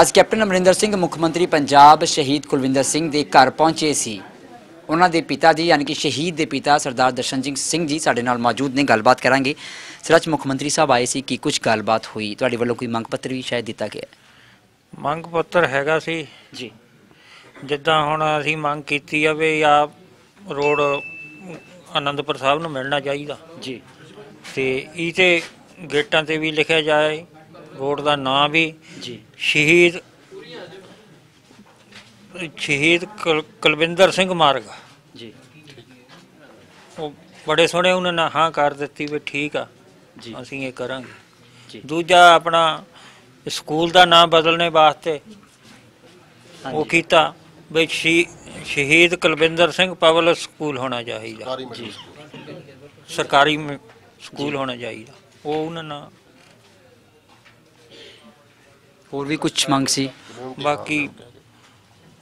ਅੱਜ ਕੈਪਟਨ ਅਮਰਿੰਦਰ ਸਿੰਘ ਮੁੱਖ ਮੰਤਰੀ ਪੰਜਾਬ ਸ਼ਹੀਦ ਕੁਲਵਿੰਦਰ ਸਿੰਘ ਦੇ ਘਰ ਪਹੁੰਚੇ ਸੀ। ਉਹਨਾਂ ਦੇ ਪਿਤਾ ਜੀ ਯਾਨੀ ਕਿ ਸ਼ਹੀਦ ਦੇ ਪਿਤਾ ਸਰਦਾਰ ਦਰਸ਼ਨਜੀਤ ਸਿੰਘ ਜੀ ਸਾਡੇ ਨਾਲ ਮੌਜੂਦ ਨੇ। ਗੱਲਬਾਤ ਕਰਾਂਗੇ। ਸਰ ਅੱਜ ਮੁੱਖ ਮੰਤਰੀ ਸਾਹਿਬ ਆਏ ਸੀ ਕਿ ਕੁਝ ਗੱਲਬਾਤ ਹੋਈ। ਤੁਹਾਡੇ ਵੱਲੋਂ ਕੋਈ ਮੰਗ ਪੱਤਰ ਵੀ ਸ਼ਾਇਦ ਦਿੱਤਾ ਗਿਆ। ਮੰਗ ਪੱਤਰ ਹੈਗਾ ਸੀ। ਜੀ। ਜਿੱਦਾਂ ਹੁਣ ਅਸੀਂ ਮੰਗ ਕੀਤੀ ਆ ਵੀ ਆ ਰੋਡ ਆਨੰਦਪੁਰ ਸਾਹਿਬ ਨੂੰ ਮਿਲਣਾ ਚਾਹੀਦਾ। ਜੀ। ਤੇ ਇਹ ਤੇ ਗੇਟਾਂ ਤੇ ਵੀ ਲਿਖਿਆ ਜਾਏ। ਰੋਡ ਦਾ ਨਾਂ ਵੀ ਜੀ। ਸ਼ਹੀਦ ਸ਼ਹੀਦ ਕੁਲ- ਕੁਲਵਿੰਦਰ ਸਿੰਘ ਮਾਰਗ। ਜੀ। ਉਹ ਬੜੇ ਸੋਹਣੇ ਉਹਨਾਂ ਨੇ ਹਾਂ ਕਰ ਦਿੱਤੀ ਵੀ ਠੀਕ ਆ ਜੀ। ਅਸੀਂ ਇਹ ਕਰਾਂਗੇ। ਜੀ। ਦੂਜਾ ਆਪਣਾ ਸਕੂਲ ਦਾ ਨਾਮ ਬਦਲਣੇ ਵਾਸਤੇ ਉਹ ਕੀਤਾ ਵੀ ਸ਼ਹੀ- ਸ਼ਹੀਦ ਕੁਲਵਿੰਦਰ ਸਿੰਘ ਪਬਲਿਕ ਸਕੂਲ ਹੋਣਾ ਚਾਹੀਦਾ। ਜੀ। ਸਰਕਾਰੀ ਮ- ਸਕੂਲ ਹੋਣਾ ਚਾਹੀਦਾ। ਉਹ ਉਹਨਾਂ ਨਾਲ ਹੋਰ ਵੀ ਕੁਝ ਮੰਗ ਸੀ? ਬਾਕੀ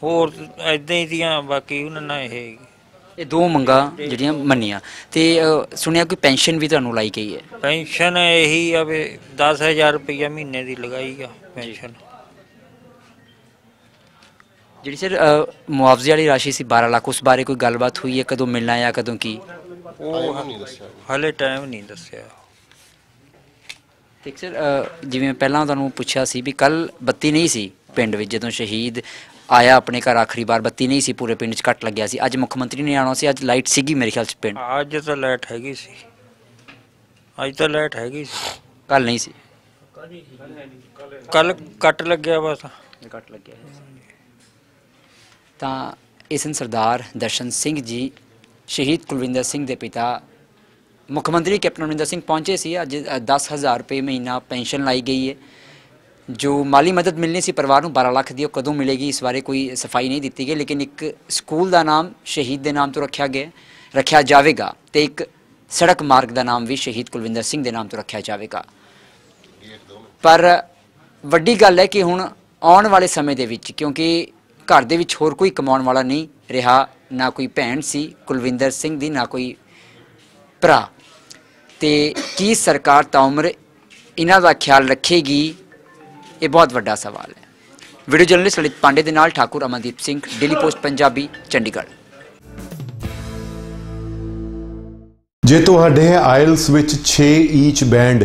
ਹੋਰ ਐਦਾਂ ਹੀ ਦੀਆਂ ਬਾਕੀ ਉਹਨਾਂ ਨਾਲ ਇਹ ਇਹ ਦੋ ਮੰਗਾਂ ਜਿਹੜੀਆਂ ਮੰਨੀਆਂ। ਤੇ ਅ, ਸੁਣਿਆ ਕੋਈ ਪੈਨਸ਼ਨ ਵੀ ਤੁਹਾਨੂੰ ਲਾਈ ਗਈ ਹੈ? ਪੈਨਸ਼ਨ ਇਹੀ ਆ ਵੀ 10000 ਰੁਪਇਆ ਮਹੀਨੇ ਦੀ ਲਗਾਈ ਆ ਪੈਨਸ਼ਨ। ਜਿਹੜੀ ਸਰ ਅ, ਮੁਆਵਜ਼ੇ ਵਾਲੀ ਰਾਸ਼ੀ ਸੀ 12 ਲੱਖ ਉਸ ਬਾਰੇ ਕੋਈ ਗੱਲਬਾਤ ਹੋਈ ਹੈ? ਕਦੋਂ ਮਿਲਣਾ ਹੈ ਕਦੋਂ ਕੀ? ਉਹ ਹਲੇ ਟਾਈਮ ਨਹੀਂ ਦੱਸਿਆ। ਤੇ ਸਰ ਜਿਵੇਂ ਪਹਿਲਾਂ ਤੁਹਾਨੂੰ ਪੁੱਛਿਆ ਸੀ ਵੀ ਕੱਲ ਬੱਤੀ ਨਹੀਂ ਸੀ ਪਿੰਡ ਵਿੱਚ ਜਦੋਂ ਸ਼ਹੀਦ ਆਇਆ ਆਪਣੇ ਘਰ ਆਖਰੀ ਵਾਰ ਬੱਤੀ ਨਹੀਂ ਸੀ ਪੂਰੇ ਪਿੰਡ 'ਚ ਕੱਟ ਲੱਗਿਆ ਸੀ। ਅੱਜ ਮੁੱਖ ਮੰਤਰੀ ਨੇ ਆਉਣਾ ਸੀ ਅੱਜ ਲਾਈਟ ਸੀਗੀ ਮੇਰੇ ਖਿਆਲ 'ਚ ਪਿੰਡ। ਅੱਜ ਤਾਂ ਲਾਈਟ ਹੈਗੀ ਸੀ। ਅੱਜ ਤਾਂ ਲਾਈਟ ਹੈਗੀ ਸੀ। ਕੱਲ ਨਹੀਂ ਸੀ। ਕੱਲ ਕੱਟ ਲੱਗਿਆ ਬਸ ਕੱਟ ਲੱਗਿਆ ਤਾਂ ਇਸਨ ਸਰਦਾਰ ਦਰਸ਼ਨ ਸਿੰਘ ਜੀ ਸ਼ਹੀਦ ਕੁਲਵਿੰਦਰ ਸਿੰਘ ਦੇ ਪਿਤਾ ਮੁੱਖ ਮੰਤਰੀ ਕੈਪਟਨ ਅਮਰਿੰਦਰ ਸਿੰਘ ਪਹੁੰਚੇ ਸੀ। ਅੱਜ ਅ, 10000 ਰੁਪਏ ਮਹੀਨਾ ਪੈਨਸ਼ਨ ਲਾਈ ਗਈ ਹੈ ਜੋ ਮਾਲੀ ਮਦਦ ਮਿਲਣੀ ਸੀ ਪਰਿਵਾਰ ਨੂੰ 12 ਲੱਖ ਦੀ ਉਹ ਕਦੋਂ ਮਿਲੇਗੀ ਇਸ ਬਾਰੇ ਕੋਈ ਸਫ਼ਾਈ ਨਹੀਂ ਦਿੱਤੀ ਗਈ। ਲੇਕਿਨ ਇੱਕ ਸਕੂਲ ਦਾ ਨਾਮ ਸ਼ਹੀਦ ਦੇ ਨਾਮ ਤੋਂ ਰੱਖਿਆ ਗਿਆ ਰੱਖਿਆ ਜਾਵੇਗਾ ਤੇ ਇੱਕ ਸੜਕ ਮਾਰਗ ਦਾ ਨਾਮ ਵੀ ਸ਼ਹੀਦ ਕੁਲਵਿੰਦਰ ਸਿੰਘ ਦੇ ਨਾਮ ਤੋਂ ਰੱਖਿਆ ਜਾਵੇਗਾ। ਪਰ ਵੱਡੀ ਗੱਲ ਹੈ ਕਿ ਹੁਣ ਆਉਣ ਵਾਲੇ ਸਮੇਂ ਦੇ ਵਿੱਚ ਕਿਉਂਕਿ ਘਰ ਦੇ ਵਿੱਚ ਹੋਰ ਕੋਈ ਕਮਾਉਣ ਵਾਲਾ ਨਹੀਂ ਰਿਹਾ ਨਾ ਕੋਈ ਭੈਣ ਸੀ ਕੁਲਵਿੰਦਰ ਸਿੰਘ ਦੀ ਨਾ ਕੋਈ ਭਰਾ। ਤੇ ਕੀ ਸਰਕਾਰ ਤਾਉਮਰ ਇਹਨਾਂ ਦਾ ਖਿਆਲ ਰੱਖੇਗੀ, ਇਹ ਬਹੁਤ ਵੱਡਾ ਸਵਾਲ ਹੈ। ਵੀਡੀਓ ਜਰਨਲਿਸਟ ਲਲਿਤ ਪਾਂਡੇ ਦੇ ਨਾਲ ਠਾਕੁਰ ਅਮਨਦੀਪ ਸਿੰਘ ਡੇਲੀ ਪੋਸਟ ਪੰਜਾਬੀ, ਚੰਡੀਗੜ੍ਹ। ਜੇ ਤੁਹਾਡੇ ਆਇਲਸ ਵਿੱਚ 6 ਈਚ ਬੈਂਡ